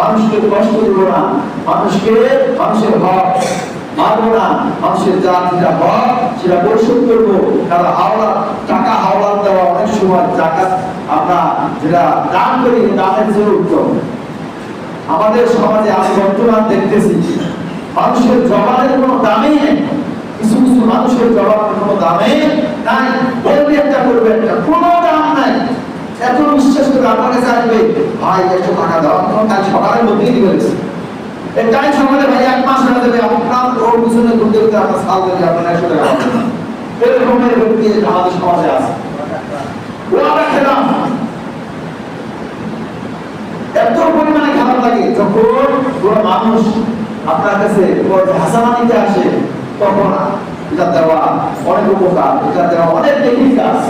মানুষকে কষ্ট দেব না। মানুষকে মানুষের হক মারবো না। মানুষের যা যেটা হক, সেটা পরিশোধ করব। কারণ হাওলা, টাকা হাওলাত দেওয়া অনেক সময় টাকা আমরা যেটা দান করি দানের চেয়ে উত্তম। আমাদের সমাজে আমি বর্তমান দেখতেছি, মানুষের জবানের কোনো নেই কিছু কিছু মানুষের জবানের কোনো দামে নাই। বললে একটা করবে একটা, কোনো দাম বিশ্বাস করে আপনার কাছে আসবে ভাই, একশো টাকা দাও। কাল সকালের মধ্যেই দিবে এটাই সকালে ভাই এক মাস হয়ে যাবে আপনার ওর পিছনে ঘুরতে ঘুরতে আপনার সাল দেবে, আপনার একশো টাকা। ব্যক্তি আমাদের সমাজে আছে। আমরা এত পরিমাণে খারাপ লাগে, যখন কোন মানুষ আপনার কাছে আসে, তখন এটা দেওয়া অনেক উপকার, এটা দেওয়া অনেক টেকনিক আছে।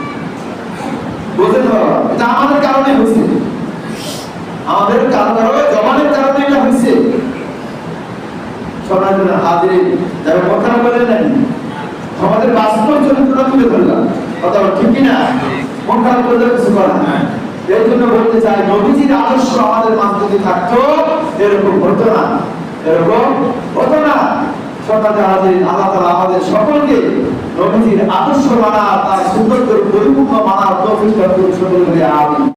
এটা আমাদের কারণে হয়েছে। আমাদের কারণে জমানের কারণে এটা হয়েছে। জন্য হাজিরে যারা কথা বলে নেন। আমাদের বাস্তব চরিত্রটা তুলে ধরলাম। কথা ঠিক কিনা? মন খারাপ করলে কিছু নাই। এই জন্য বলতে চাই, নবীজির আদর্শ আমাদের মাঝে যদি থাকতো, এরকম হতো না। এরকম হতো না। হাজির, আল্লাহ তাআলা আমাদের সকলকে নবীজির আদর্শ মানা তার সুন্দর করে পরিপূর্ণ মানার তৌফিক দান করুন সকলকে আমিন।